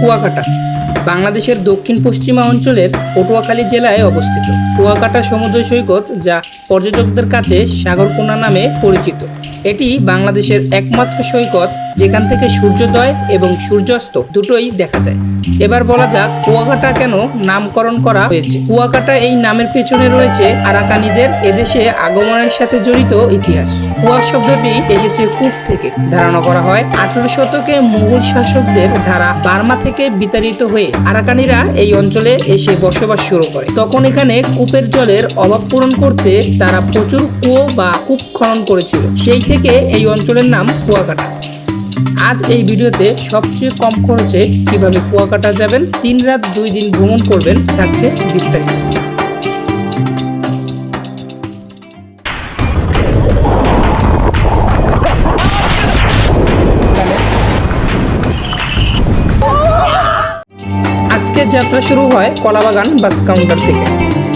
কুয়াকাটা, বাংলাদেশের দক্ষিণ পশ্চিমা অঞ্চলের পটুয়াখালী জেলায় অবস্থিত। কুয়াকাটা সমুদ্র সৈকত যা পর্যটকদের কাছে সাগরকোনা নামে পরিচিত। এটি বাংলাদেশের একমাত্র সৈকত যেখান থেকে সূর্যোদয় এবং সূর্যাস্ত দুটোই দেখা যায়। এবার বলা যাক কুয়াকাটা কেন নামকরণ করা হয়েছে। কুয়াকাটা এই নামের পেছনে রয়েছে আরাকানিদের এদেশে আগমনের সাথে জড়িত ইতিহাস। কুয়া শব্দটি এসেছে কূপ থেকে ধারণা করা হয় আঠারো শতকে মুঘল শাসকদের ধারা বার্মা থেকে বিতাড়িত হয়ে। আরাকানিরা এই অঞ্চলে এসে বসবাস শুরু করে। তখন এখানে কূপের জলের অভাব পূরণ করতে তারা প্রচুর কুয়ো বা কূপ খনন করেছিল। সেই থেকে এই অঞ্চলের নাম কুয়াকাটা। আজ এই ভিডিওতে সবচেয়ে কম খরচে কীভাবে কুয়াকাটা যাবেন, তিন রাত দুই দিন ভ্রমণ করবেন থাকছে বিস্তারিত। আজকের যাত্রা শুরু হয় কলাবাগান বাস কাউন্টার থেকে।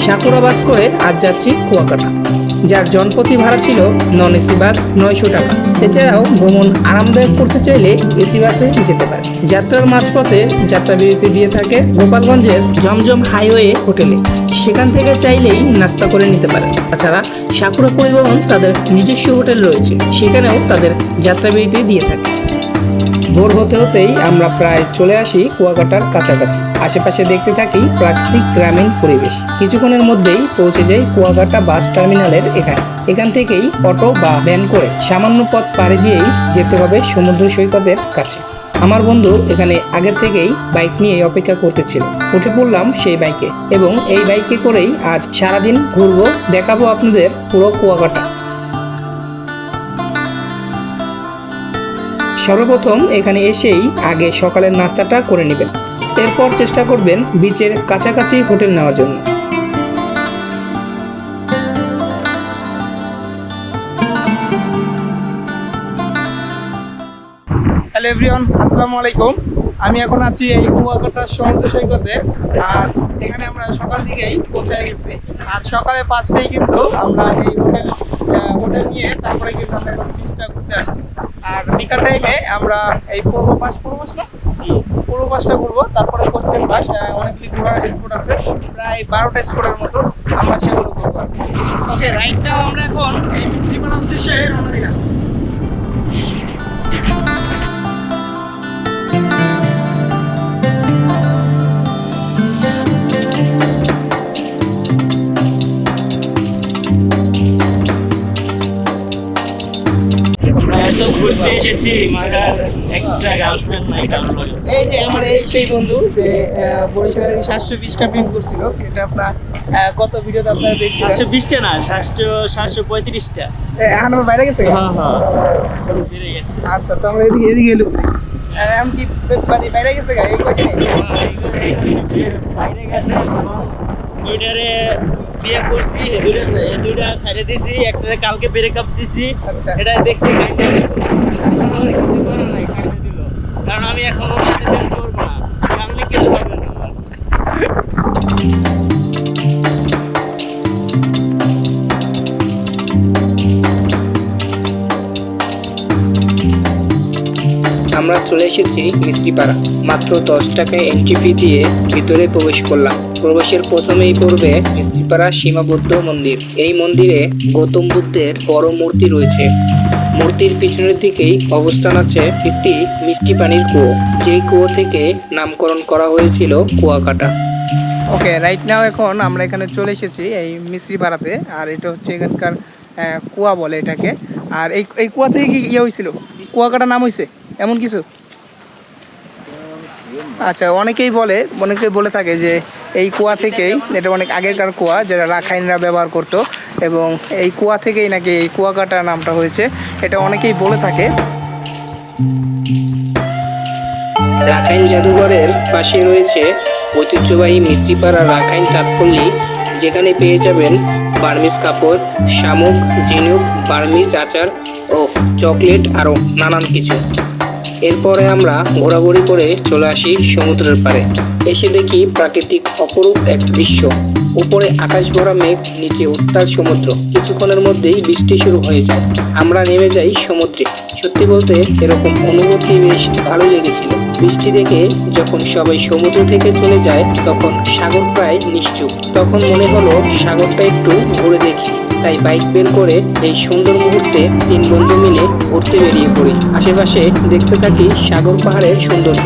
সাকুরা বাস করে আজ যাচ্ছি কুয়াকাটা। যার জনপ্রতি ভাড়া ছিল নন এসি বাস নয়শো টাকা। এছাড়াও ভ্রমণ আরামদায়ক করতে চাইলে এসি বাসে যেতে পারে। যাত্রার মাঝপথে যাত্রা বিরতি দিয়ে থাকে গোপালগঞ্জের জমজম হাইওয়ে হোটেলে। সেখান থেকে চাইলেই নাস্তা করে নিতে পারেন। তাছাড়া সাকুরা পরিবহন তাদের নিজস্ব হোটেল রয়েছে। সেখানেও তাদের যাত্রাবিরতি দিয়ে থাকে। ভোর হতে হতেই আমরা প্রায় চলে আসি কুয়াকাটার কাছাকাছি। আশেপাশে দেখতে থাকি প্রাকৃতিক গ্রামীণ পরিবেশ। কিছুক্ষণের মধ্যেই পৌঁছে যাই কুয়াকাটা বাস টার্মিনালের এখানে। এখান থেকেই অটো বা ভ্যান করে সামান্য পথ পাড়ি দিয়েই যেতে হবে সমুদ্র সৈকতের কাছে। আমার বন্ধু এখানে আগে থেকেই বাইক নিয়ে অপেক্ষা করতেছিল। উঠে পড়লাম সেই বাইকে এবং এই বাইকে করেই আজ সারাদিন ঘুরবো, দেখাবো আপনাদের পুরো কুয়াকাটা। সর্বপ্রথম এখানে এসেই আগে সকালের নাস্তাটা করে নেবেন। এরপর চেষ্টা করবেন বিচের কাছাকাছি হোটেল নেওয়ার জন্য। হ্যালো এভরিওয়ান আসসালামু আলাইকুম। আমি এখন আছি এই কুয়াকাটা সমুদ্র সৈকতে, আর এখানে আমরা সকাল দিকেই পৌঁছে গেছি। আর সকালে পাঁচটায় কিন্তু আমরা এই হোটেল হোটেল নিয়ে তারপরে কিন্তু আমরা এখন বিচটা ঘুরতে আসছি। আর বিকাল টাইমে আমরা এই পূর্ব পাশ পূর্ব পাশ না? জি। পূর্ব পাশটা ঘুরবো তারপরে পশ্চিম পাশ অনেকগুলি ঘোরার স্পট আছে প্রায় বারোটা স্পটের মতো আমরা সেগুলো ঘুরবো। ওকে রাইট আমরা এখন এই মিশ্রিপাড়া উদ্দেশ্যে রওনা দিলাম ঘুরতে এসেছি মাগার একটা গার্লফ্রেন্ড নাই এই যে আমার এই সেই বন্ধু যে বরিশালে সাতশো বিশটা প্রিন্ট করছিল এটা আপনার কত ভিডিওতে আপনারা সাতশো বিশটা না সাতশো সাতশো পঁয়ত্রিশটা। এখন আমার বাইরে গেছে? হ্যাঁ হ্যাঁ। বেড়ে গেছে। আচ্ছা তো আমরা এদিকে এদিকে এলুক এখন কি মানে বাইরে গেছে গা? এই বাইরে গেছে দুইটারে বিয়ে করছি দুইটা দুইটা সাইডে দিছি একটা কালকে ব্রেকআপ দিছি। আচ্ছা। এটা দেখছি আমরা চলে এসেছি মিস্ত্রিপাড়া। মাত্র দশ টাকায় এন্ট্রি ফি দিয়ে ভিতরে প্রবেশ করলাম। প্রবেশের প্রথমেই পড়বে মিস্ত্রিপাড়া সীমাবদ্ধ মন্দির। এই মন্দিরে গৌতম বুদ্ধের বড় মূর্তি রয়েছে। মূর্তির পিছনের দিকেই অবস্থান আছে একটি মিষ্টি পানির কুয়ো। যেই কুয়ো থেকে নামকরণ করা হয়েছিল কুয়াকাটা। ওকে রাইট নাও এখন আমরা এখানে চলে এসেছি এই মিস্ত্রি পাড়াতে, আর এটা হচ্ছে এখানকার কুয়া বলে এটাকে। আর এই এই কুয়া থেকে কি ইয়ে হয়েছিল? কুয়াকাটা নাম হয়েছে? এমন কিছু? আচ্ছা অনেকেই বলে অনেকেই বলে থাকে যে এই কুয়া থেকেই, এটা অনেক আগেরকার কুয়া যেটা রাখাইনরা ব্যবহার করতো, এবং এই কুয়া থেকেই নাকি এই কুয়াকাটা নামটা হয়েছে। এটা অনেকেই বলে থাকে। রাখাইন জাদুঘরের পাশে রয়েছে ঐতিহ্যবাহী মিশ্রিপাড়া রাখাইন তাৎপল্যি, যেখানে পেয়ে যাবেন বার্মিজ কাপড়, শামুক, ঝিনুক, বার্মিজ, আচার ও চকলেট আরও নানান কিছু। এরপরে আমরা ঘোরাঘুরি করে চলে আসি সমুদ্রের পাড়ে। এসে দেখি প্রাকৃতিক অপরূপ এক দৃশ্য। উপরে আকাশ ভরা মেঘ, নিচে উত্তাল সমুদ্র। কিছুক্ষণের মধ্যেই বৃষ্টি শুরু হয়ে যায়। আমরা নেমে যাই সমুদ্রে। সত্যি বলতে এরকম অনুভূতি বেশ ভালোই লেগেছিল। বৃষ্টি দেখে যখন সবাই সমুদ্র থেকে চলে যায়, তখন সাগর প্রায় নিশ্চুপ। তখন মনে হলো সাগরটা একটু ঘুরে দেখি। তাই বাইক বের করে এই সুন্দর মুহূর্তে তিন বন্ধু মিলে ঘুরতে বেরিয়ে পড়ি। আশেপাশে দেখতে থাকি সাগর পাহাড়ের সৌন্দর্য।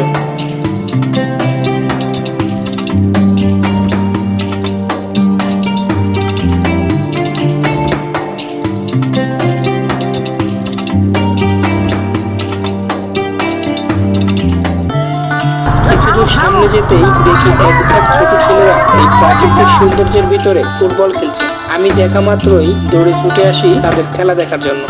যেতেই দেখি এক ঝাঁক ছোট ছেলেরা এই প্রাকৃতিক সৌন্দর্যের ভিতরে ফুটবল খেলছে। আমি দেখা মাত্রই দৌড়ে ছুটে আসি তাদের খেলা দেখার জন্য।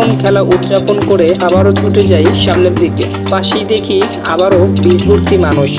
কিছুক্ষণ খেলা উদযাপন করে আবারও ছুটে যাই সামনের দিকে। পাশেই দেখি আবারও বীজ ভর্তি মানুষ।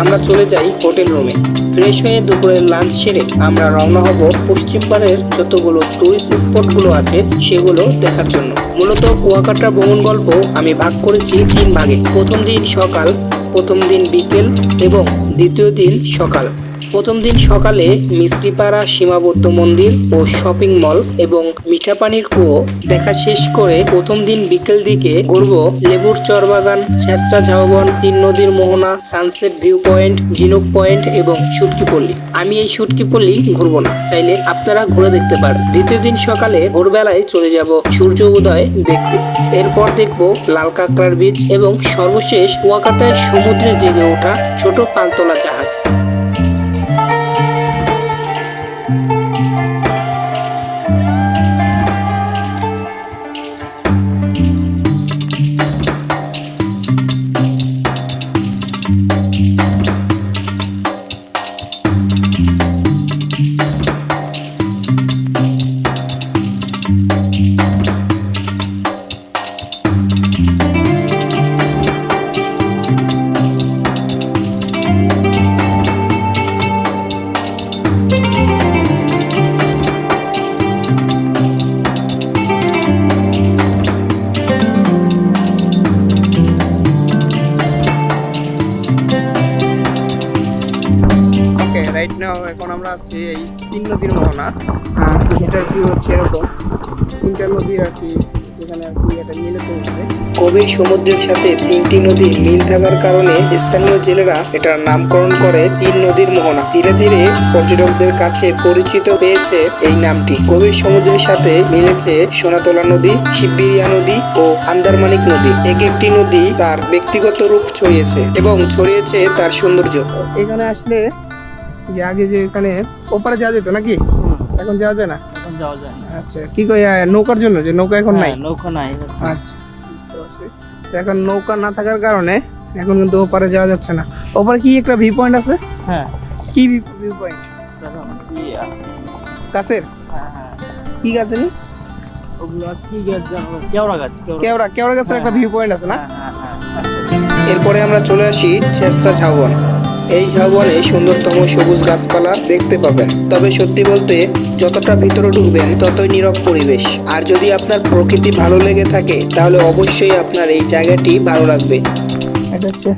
আমরা চলে যাই হোটেল রুমে। ফ্রেশ হয়ে দুপুরের লাঞ্চ সেরে আমরা রওনা হব পশ্চিম পাড়ের যতগুলো টুরিস্ট স্পটগুলো আছে সেগুলো দেখার জন্য। মূলত কুয়াকাটা ভ্রমণ গল্প আমি ভাগ করেছি তিন ভাগে। প্রথম দিন সকাল, প্রথম দিন বিকেল এবং দ্বিতীয় দিন সকাল। প্রথম দিন সকালে মিশ্রিপাড়া সীমাবদ্ধ মন্দির ও শপিং মল এবং মিঠাপানির কুয়ো দেখা শেষ করে প্রথম দিন বিকেল দিকে ঘুরব লেবুর চরবাগান ছেসরা ঝাউবন, তিন নদীর মোহনা সানসেট ভিউ পয়েন্ট ঝিনুক পয়েন্ট এবং সুটকিপল্লী আমি এই সুটকিপল্লী ঘুরবো না। চাইলে আপনারা ঘুরে দেখতে পারেন। দ্বিতীয় দিন সকালে ভোরবেলায় চলে যাব সূর্য উদয় দেখতে। এরপর দেখব লাল কাঁকড়ার বীচ এবং সর্বশেষ কুয়াকাটায় সমুদ্রে জেগে ওঠা ছোট পালতোলা জাহাজ। এখন আমরা আছি এই তিন নদীর মোহনা যেটার ভিউ হচ্ছে এরকম। তিনটা নদী আর কি যেখানে আর গভীর সমুদ্রের সাথে তিনটি নদীর মিল থাকার কারণে স্থানীয় জেলেরা এটার নামকরণ করে তিন নদীর মোহনা। ধীরে ধীরে পর্যটকদের কাছে পরিচিত পেয়েছে এই নামটি। গভীর সমুদ্রের সাথে মিলেছে সোনাতলা নদী শিববিরিয়া নদী ও আন্দারমানিক নদী। এক একটি নদী তার ব্যক্তিগত রূপ ছড়িয়েছে এবং ছড়িয়েছে তার সৌন্দর্য। এখানে আসলে যে আগে যে এখানে ওপারে যাওয়া যেত নাকি? এখন যাওয়া যায় না? এখন যাওয়া যায় না। আচ্ছা কি কই নৌকার জন্য যে নৌকা এখন নাই? হ্যাঁ, নৌকা নাই আচ্ছা বুঝতে পারছি। তো এখন নৌকা না থাকার কারণে এখন কিন্তু ওপারে যাওয়া যাচ্ছে না। ওপারে কি একটা ভিউ পয়েন্ট আছে? হ্যাঁ। কি ভিউ পয়েন্ট গাছের? হ্যাঁ হ্যাঁ। কি গাছ জানি? ওগুলো কি কেওড়া কেওড়া। গাছের একটা ভিউ পয়েন্ট আছে না? হ্যাঁ হ্যাঁ হ্যাঁ। এরপরে আমরা চলে আসি ছেসরা ঝাউবন। এই ঝাউবনে সুন্দরতম সবুজ গাছপালা দেখতে পাবেন। তবে সত্যি বলতে, যতটা ভিতরে ঢুকবেন, ততই নীরব পরিবেশ। আর যদি আপনার প্রকৃতি ভালো লেগে থাকে, তাহলে অবশ্যই আপনার এই জায়গাটি ভালো লাগবে। এটা হচ্ছে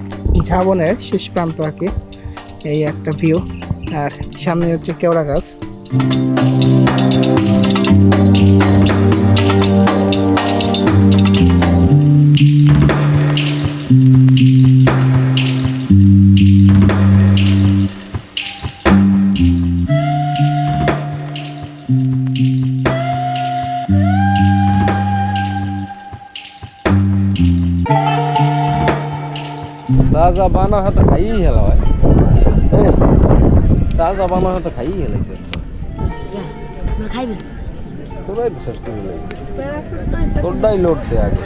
ঝাবনের শেষ প্রান্ত আর কি। এই একটা ভিউ আর সামনে হচ্ছে কেওড়া গাছ। বানা হয়তো খাইয়ে হেলা হয় চাহ চাহ বানা হয়তো খাইয়ে হেলাইতে তোরাই তো শেষ করে তোরটাই লোড দে আগে।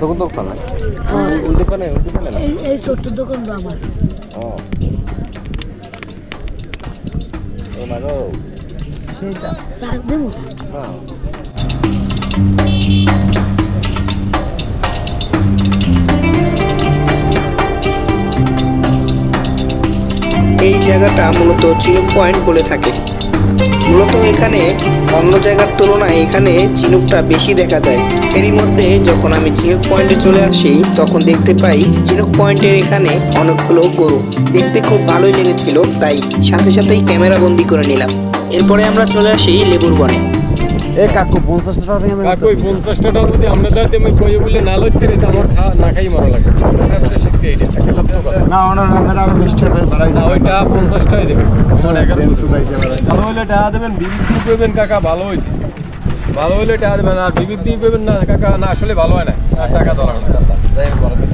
তখন তোর খানা। ওই দোকানে ওই দোকানে এই ছোট্ট দোকানটা আমার। ও। সেইটা চা দেবো? এই জায়গাটা মূলত চিনুক পয়েন্ট বলে থাকে। মূলত এখানে অন্য জায়গার তুলনায় এখানে ঝিনুকটা বেশি দেখা যায়। এরই মধ্যে যখন আমি ঝিনুক পয়েন্টে চলে আসি, তখন দেখতে পাই ঝিনুক পয়েন্টের এখানে অনেকগুলো গরু। দেখতে খুব ভালোই লেগেছিল, তাই সাথে সাথেই ক্যামেরা বন্দি করে নিলাম। এরপরে আমরা চলে আসি লেবুর বনে। এ কাকু পঞ্চাশ টাকা দিয়ে কাকু পঞ্চাশ টাকা যদি আমরা দাঁড়াতে আমি কয়ে বলে না লইতে তো আমার না খাই মারা লাগে। কথা। না ওনার নামের আরও বিশ টাকা বাড়াই না ওইটা পঞ্চাশ টাকাই দেবেন। ভালো হলে টাকা দেবেন বিবিধ দিয়ে পেবেন কাকা ভালো হয়েছে ভালো হলে টাকা দেবেন আর বিবিধ দিয়ে পেবেন না কাকা না আসলে ভালো হয় না। আর টাকা না। থাকবেন।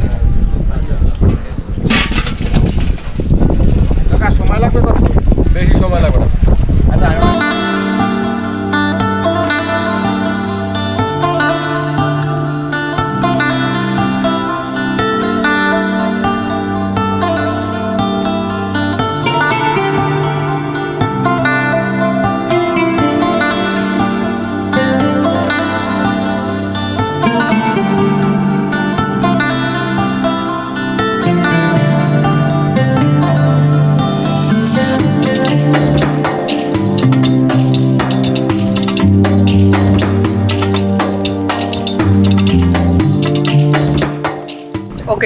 টাকা সময় লাগবে কত? বেশি সময় লাগবে না।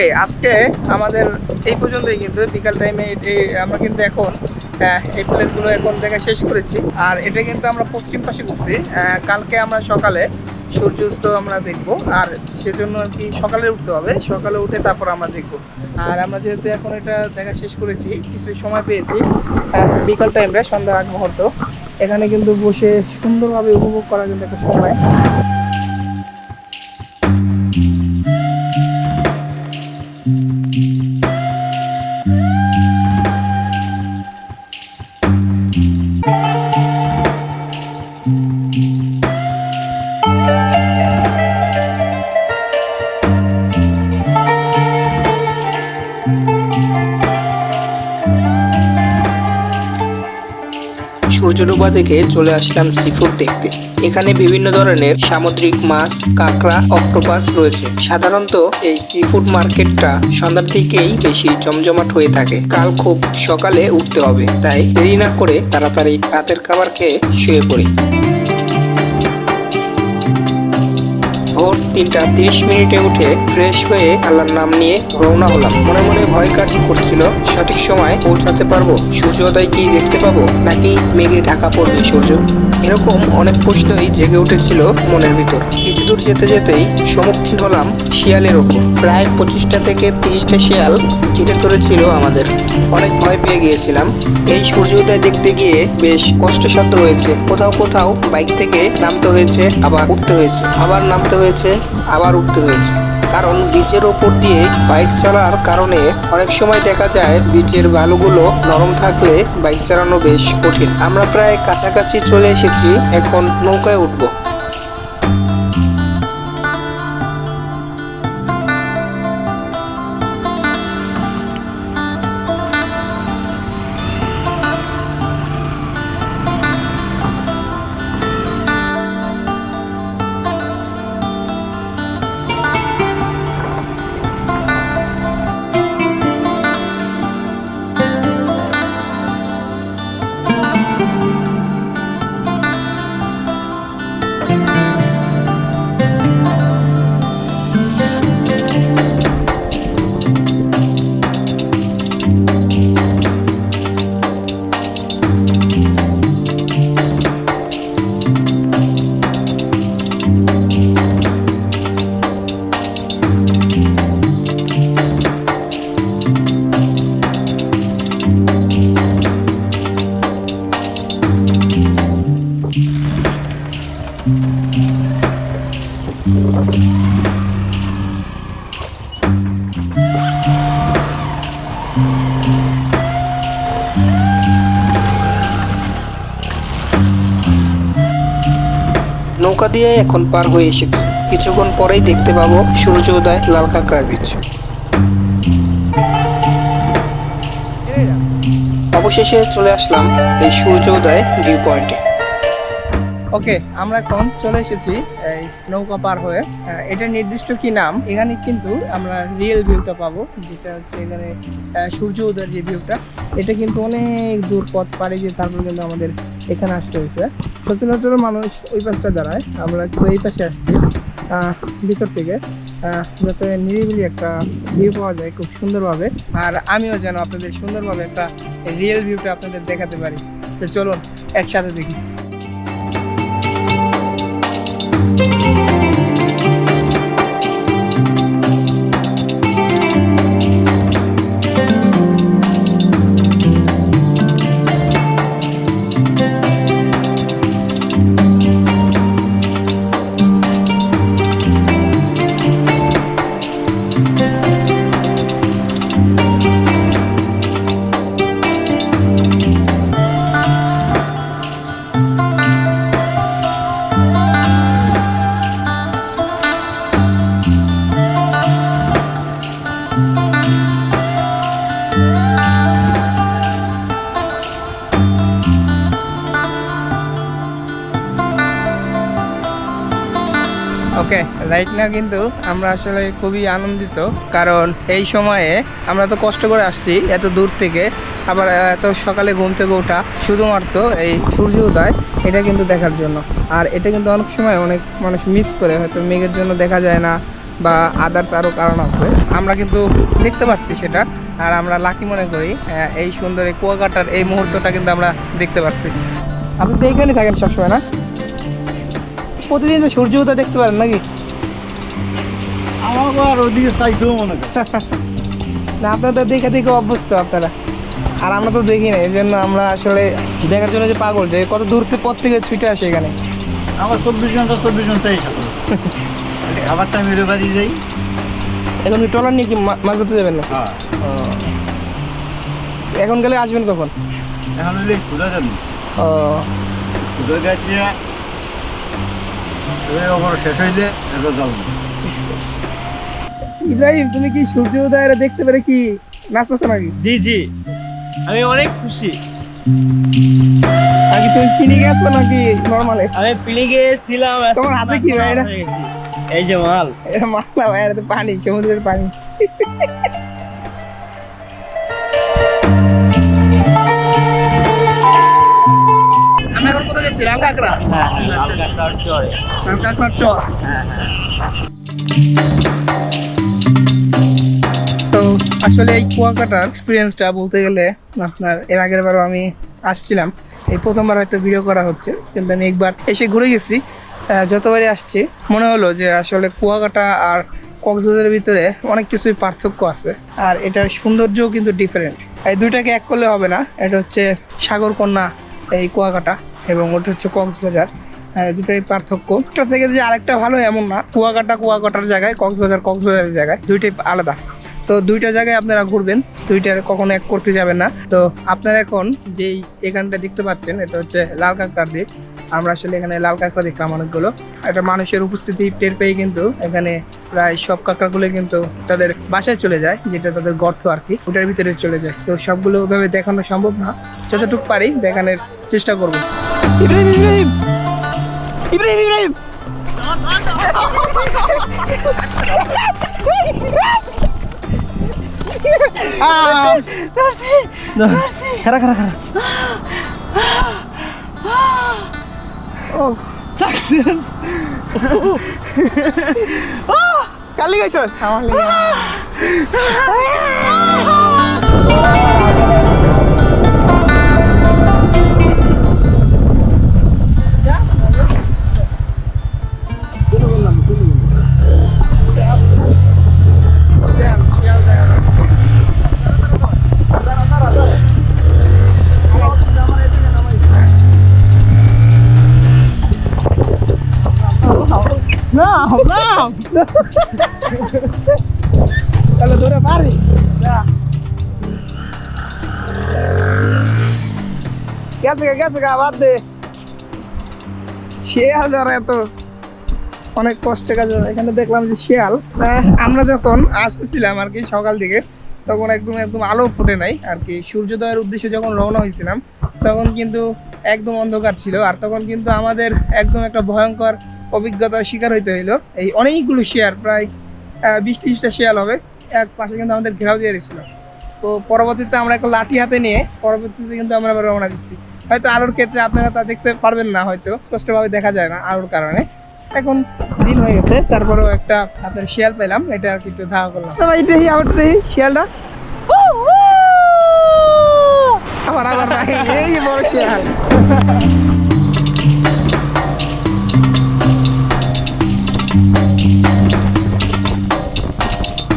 ওকে, আজকে আমাদের এই পর্যন্তই কিন্তু, বিকাল টাইমে এটি, আমরা কিন্তু এখন এই প্লেসগুলো এখন দেখা শেষ করেছি। আর এটা কিন্তু আমরা পশ্চিম পাশে ঘুরছি কালকে আমরা সকালে সূর্যাস্ত আমরা দেখব, আর সেজন্য আর কি সকালে উঠতে হবে, সকালে উঠে তারপর আমরা দেখব। আর আমরা যেহেতু এখন এটা দেখা শেষ করেছি, কিছু সময় পেয়েছি বিকাল টাইমটা সন্ধ্যা আগ মুহূর্ত, এখানে কিন্তু বসে সুন্দরভাবে উপভোগ করার কিন্তু একটা সময়। থেকে চলে আসলাম সিফুড দেখতে। এখানে বিভিন্ন ধরনের সামুদ্রিক মাছ, কাঁকড়া অক্টোপাস রয়েছে। সাধারণত এই সিফুড মার্কেটটা সন্ধ্যার দিকেই বেশি জমজমাট হয়ে থাকে। কাল খুব সকালে উঠতে হবে, তাই দেরি না করে তাড়াতাড়ি রাতের খাবার খেয়ে শুয়ে পড়ি। ভোর তিনটা তিরিশ মিনিটে উঠে ফ্রেশ হয়ে আল্লাহর নাম নিয়ে রওনা হলাম। মনে মনে ভয় কাজ করছিল, সঠিক সময় পৌঁছাতে পারব। সূর্যোদয় কি দেখতে পাবো? নাকি মেঘে ঢাকা পড়বে সূর্য? এরকম অনেক প্রশ্নই জেগে উঠেছিল মনের ভিতর। কিছু দূর যেতে যেতেই সম্মুখীন হলাম শিয়ালের ওপর। প্রায় পঁচিশটা থেকে তিরিশটা শিয়াল ঘিরে ধরেছিল আমাদের। অনেক ভয় পেয়ে গিয়েছিলাম। এই সূর্যোদয় দেখতে গিয়ে বেশ কষ্টসাধ্য হয়েছে। কোথাও কোথাও বাইক থেকে নামতে হয়েছে, আবার উঠতে হয়েছে। আবার নামতে হয়েছে। আবার উঠতে হয়েছে। কারণ বীচের ওপর দিয়ে বাইক চালার কারণে অনেক সময় দেখা যায় বীচের বালুগুলো নরম থাকলে বাইক চালানো বেশ কঠিন। আমরা প্রায় কাছাকাছি চলে এসেছি, এখন নৌকায় উঠবো। দিয়ে এখন পার হয়ে এসেছে। কিছুক্ষণ পরেই দেখতে পাবো সূর্য উদয় লাল কাঁকড়ার বীজ। অবশেষে চলে আসলাম এই সূর্য উদয় ভিউ পয়েন্টে ওকে, আমরা এখন চলে এসেছি এই নৌকা পার হয়ে। এটা নির্দিষ্ট কি নাম? এখানে কিন্তু আমরা রিয়েল ভিউটা পাবো, যেটা হচ্ছে এখানে সূর্য উদয়ের যে ভিউটা এটা কিন্তু অনেক দূর পথ পাড়ি দিয়ে তারপর কিন্তু আমাদের এখানে আসতে হয়েছে। সচরাচর মানুষ ওই পাশটা দাঁড়ায়, আমরা একটু এই পাশে আসছি ভিতর থেকে যাতে নিরিবিলি একটা ভিউ পাওয়া যায় খুব সুন্দরভাবে। আর আমিও যেন আপনাদের সুন্দরভাবে একটা রিয়েল ভিউটা আপনাদের দেখাতে পারি। তো চলুন, একসাথে দেখি। রাইট না কিন্তু আমরা আসলে খুবই আনন্দিত, কারণ এই সময়ে আমরা তো কষ্ট করে আসছি এত দূর থেকে। আবার এত সকালে ঘুম থেকে ওঠা শুধুমাত্র এই সূর্য উদয়, এটা কিন্তু দেখার জন্য। আর এটা কিন্তু অনেক সময় অনেক মানুষ মিস করে, হয়তো মেঘের জন্য দেখা যায় না বা আদার্স আরও কারণ আছে। আমরা কিন্তু দেখতে পাচ্ছি সেটা, আর আমরা লাকি মনে করি এই সুন্দর এই কুয়াকাটার এই মুহূর্তটা কিন্তু আমরা দেখতে পাচ্ছি। আপনি তো এইখানে থাকেন সবসময় না? প্রতিদিন তো সূর্য উদয় দেখতে পারেন নাকি? আমাকে আর ওদিকে চাইতেও মনে না আপনারা তো দেখে দেখে অভ্যস্ত আপনারা। আর আমরা তো দেখি না এই জন্য আমরা আসলে দেখার জন্য যে পাগল যে কত দূর থেকে পথ থেকে ছুটে আসে এখানে। আমার চব্বিশ ঘণ্টা চব্বিশ ঘন্টাই আবার টাইমে বাড়ি যাই। এখন কি ট্রলার নিয়ে কি মাছ ধরতে যাবেন না? হ্যাঁ। এখন গেলে আসবেন কখন? এখন ও। শেষ হইলে যাব। ইব্রাহিম তুমি কি সূর্য উদয় দেখতে পেরে কি? নাচতেছো নাকি? জি জি। আমি অনেক খুশি। নাকি তুমি কিনে গেছো নাকি নর্মালে আমি পিড়ে গিয়েছিলাম তোমার হাতে কি ভাই এটা? এই যে মাল। এটা মাছ না ভাই এটা তো পানি সমুদ্রের পানি। আমরা এখন কোথায় যাচ্ছি? রাম কাঁকড়া হ্যাঁ হ্যাঁ লাল কাঁকড়ার চরে। রাম চর। হ্যাঁ হ্যাঁ। আসলে এই কুয়াকাটার এক্সপিরিয়েন্সটা বলতে গেলে আপনার এর আগের বারও আমি আসছিলাম। এই প্রথমবার হয়তো ভিডিও করা হচ্ছে, কিন্তু আমি একবার এসে ঘুরে গেছি। যতবারই আসছি, মনে হলো যে আসলে কুয়াকাটা আর কক্সবাজারের ভিতরে অনেক কিছুই পার্থক্য আছে, আর এটার সৌন্দর্যও কিন্তু ডিফারেন্ট এই দুইটাকে এক করলে হবে না, এটা হচ্ছে সাগরকন্যা এই কুয়াকাটা এবং ওটা হচ্ছে কক্সবাজার। দুটাই পার্থক্য। একটা থেকে যে আরেকটা ভালো এমন না, কুয়াকাটা কুয়াকাটার জায়গায়, কক্সবাজার কক্সবাজারের জায়গায় দুইটাই আলাদা। তো দুইটা জায়গায় আপনারা ঘুরবেন দুইটার কখনো এক করতে যাবেন না। তো আপনারা এখন যেই এখানটা দেখতে পাচ্ছেন এটা হচ্ছে লাল কাঁকড়ার দ্বীপ। আমরা আসলে এখানে লাল কাঁকড়া দেখলাম অনেকগুলো। একটা মানুষের উপস্থিতি টের পেয়ে কিন্তু এখানে প্রায় সব কাঁকড়াগুলো কিন্তু তাদের বাসায় চলে যায় যেটা তাদের গর্ত আর কি। ওটার ভিতরে চলে যায়। তো সবগুলো ওভাবে দেখানো সম্ভব না। যতটুকু পারি দেখানোর চেষ্টা করব। Ibrahim Ibrahim! Ibrahim Ibrahim! Dusty, Dusty, Dusty. Cara, cara, cara. Oh, success. Oh, kali guys. তাহলে ধরে পারবি গেছে গা গেছে গা বাদ দে শিয়াল ধরে এত অনেক কষ্টে কাজ এখানে দেখলাম যে শিয়াল আমরা যখন আসতেছিলাম আর কি সকাল দিকে তখন একদম একদম আলো ফুটে নাই আর কি সূর্যোদয়ের উদ্দেশ্যে যখন রওনা হয়েছিলাম তখন কিন্তু একদম অন্ধকার ছিল আর তখন কিন্তু আমাদের একদম একটা ভয়ঙ্কর অভিজ্ঞতার শিকার হইতে হইল। এই অনেকগুলো শেয়ার প্রায় বিশ ত্রিশটা শেয়াল হবে। এক পাশে কিন্তু আমাদের ঘেরাও দিয়ে দিয়েছিল। তো পরবর্তীতে আমরা একটা লাঠি হাতে নিয়ে পরবর্তীতে কিন্তু আমরা আবার রওনা দিচ্ছি। হয়তো আলোর ক্ষেত্রে আপনারা তা দেখতে পারবেন না হয়তো স্পষ্টভাবে দেখা যায় না আলোর কারণে। এখন দিন হয়ে গেছে তারপরেও একটা আপনার শিয়াল পেলাম এটা আর কি একটু ধাওয়া করলাম। তো ভাই দেখি আবার দেখি শিয়ালটা আবার আবার এই বড় শিয়াল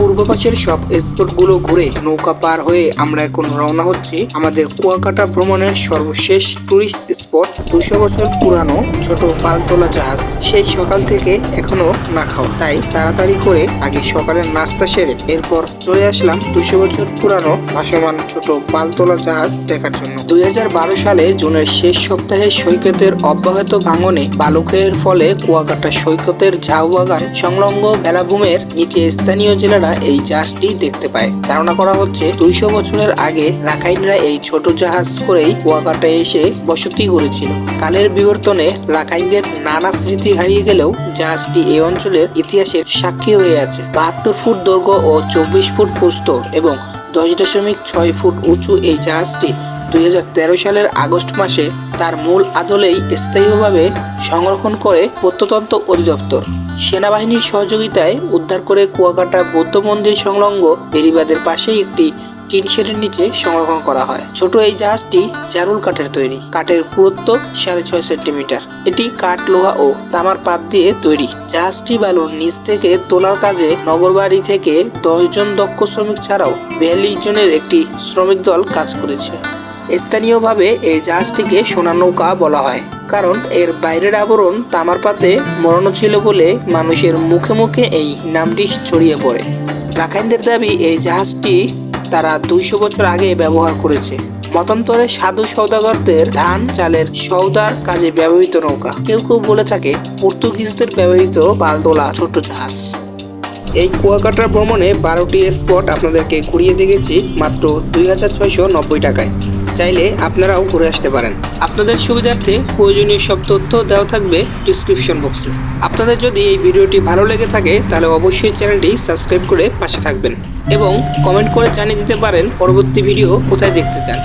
পূর্ব পাশের সব স্পটগুলো ঘুরে নৌকা পার হয়ে আমরা এখন রওনা হচ্ছি আমাদের কুয়াকাটা ভ্রমণের সর্বশেষ টুরিস্ট স্পট দুশো বছর পুরানো ছোট পালতোলা জাহাজ। সেই সকাল থেকে এখনও না খাওয়া। তাই তাড়াতাড়ি করে আগে সকালের নাস্তা সেরে এরপর চলে আসলাম দুশো বছর পুরানো ভাসমান ছোট পালতোলা জাহাজ দেখার জন্য। দুই হাজার বারো সালে জুনের শেষ সপ্তাহে সৈকতের অব্যাহত ভাঙনে বালুক্ষয়ের ফলে কুয়াকাটা সৈকতের ঝাউ বাগান সংলগ্ন বেলাভূমের নিচে স্থানীয় জেলেরা এই জাহাজটি দেখতে পায়। ধারণা করা হচ্ছে দুইশো বছরের আগে রাখাইনরা এই ছোট জাহাজ করেই কুয়াকাটায় এসে বসতি গড়েছিল। কালের বিবর্তনে রাখাইনদের নানা স্মৃতি হারিয়ে গেলেও জাহাজটি এই অঞ্চলের ইতিহাসের সাক্ষী হয়ে আছে। বাহাত্তর ফুট দৈর্ঘ্য ও চব্বিশ ফুট প্রস্থ এবং দশ দশমিক ছয় ফুট উঁচু এই জাহাজটি দুই হাজার তেরো সালের আগস্ট মাসে তার মূল আদলেই স্থায়ীভাবে সংরক্ষণ করে প্রত্নতত্ত্ব অধিদপ্তর। সেনাবাহিনীর সহযোগিতায় উদ্ধার করে কুয়াকাটা বৌদ্ধ মন্দির সংলগ্ন বেড়িবাদের পাশেই একটি টিন শেডের নিচে সংরক্ষণ করা হয়। ছোট এই জাহাজটি জারুল কাঠের তৈরি। কাঠের পুরুত্ব সাড়ে ছয় সেন্টিমিটার। এটি কাঠ, লোহা ও তামার পাত দিয়ে তৈরি। জাহাজটি বালুর নিচ থেকে তোলার কাজে নগরবাড়ি থেকে দশজন দক্ষ শ্রমিক ছাড়াও বিয়াল্লিশ জনের একটি শ্রমিক দল কাজ করেছে। স্থানীয়ভাবে এই জাহাজটিকে সোনা নৌকা বলা হয়। কারণ এর বাইরের আবরণ তামার পাতে মরানো ছিল বলে মানুষের মুখে মুখে এই নামটি ছড়িয়ে পড়ে। রাখাইনদের দাবি, এই জাহাজটি তারা দুইশো বছর আগে ব্যবহার করেছে। মতান্তরে সাধু সৌদাগরদের ধান, চালের সৌদার কাজে ব্যবহৃত নৌকা। কেউ কেউ বলে থাকে, পর্তুগিজদের ব্যবহৃত পালদোলা ছোট জাহাজ। এই কুয়াকাটা ভ্রমণে বারোটি স্পট আপনাদেরকে ঘুরিয়ে দেখেছি মাত্র দুই হাজার ছয়শো নব্বই টাকায়। চাইলে আপনারাও ঘুরে আসতে পারেন। আপনাদের সুবিধার্থে প্রয়োজনীয় সব তথ্য দেওয়া থাকবে ডিসক্রিপশন বক্সে আপনাদের যদি এই ভিডিওটি ভালো লেগে থাকে, তাহলে অবশ্যই চ্যানেলটি সাবস্ক্রাইব করে পাশে থাকবেন এবং কমেন্ট করে জানিয়ে দিতে পারেন পরবর্তী ভিডিও কোথায় দেখতে চান।